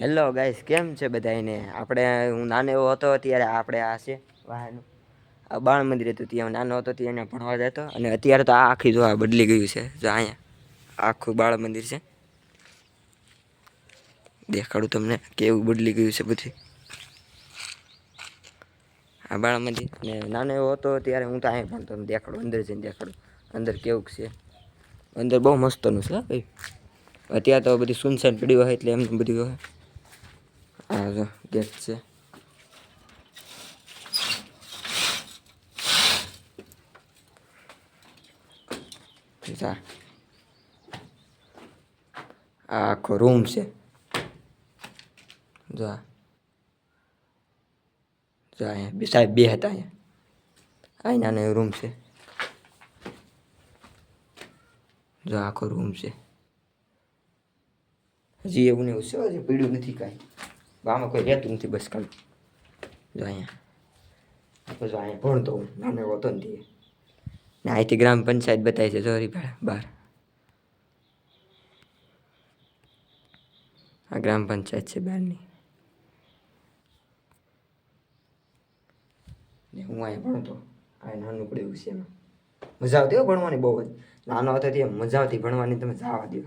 Hello guys કેમ છે બધાને આપણે, હું નાનો એવો હતો ત્યારે આપણે આ છે, વાહનું. બાળ મંદિર હતું ત્યાં. નાનો હતો ત્યાં, એને ભણવા જતો. અને અત્યારે તો આ આખી જોવા બદલી ગયું છે. જો અહીંયા, આખું બાળ મંદિર છે. દેખાડું તમને કેવું બદલી ગયું છે બધું. આ બાળ મંદિર. ને નાનો એવો હતો, ત્યારે હું તો અહીંયા ભણતો. દેખાડું, અંદર જઈને દેખાડું. અંદર કેવું છે? અંદર બહુ મસ્તનું છે ભાઈ. અત્યારે તો બધી સુનસાન પડી હોય એટલે એમને બધું હોય. આ ગેટ છે આ આખો રૂમ છે જો. જો અહીંયા બે સાહેબ બે હતા અહીંયા આ નાનો રૂમ છે જો આખો રૂમ છે હજી એવું ને એવું છે હજી પીડ્યું નથી કાંઈ આમાં કોઈ રહેતું નથી બસ ખાલી. જો અહીંયા. જો અહીંયા ભણતો હું નાનો હતો ને તે. ને અહીંથી ગ્રામ પંચાયત બતાવી છે જોરી બહાર આ ગ્રામ પંચાયત છે બહારની. ને હું અહીંયા ભણતો આ નાનું પડ્યું છે એમાં. મજા આવતી હો ભણવાની બહુ જ. નાનો હતો ત્યાં મજા આવતી ભણવાની, તમે જવા દો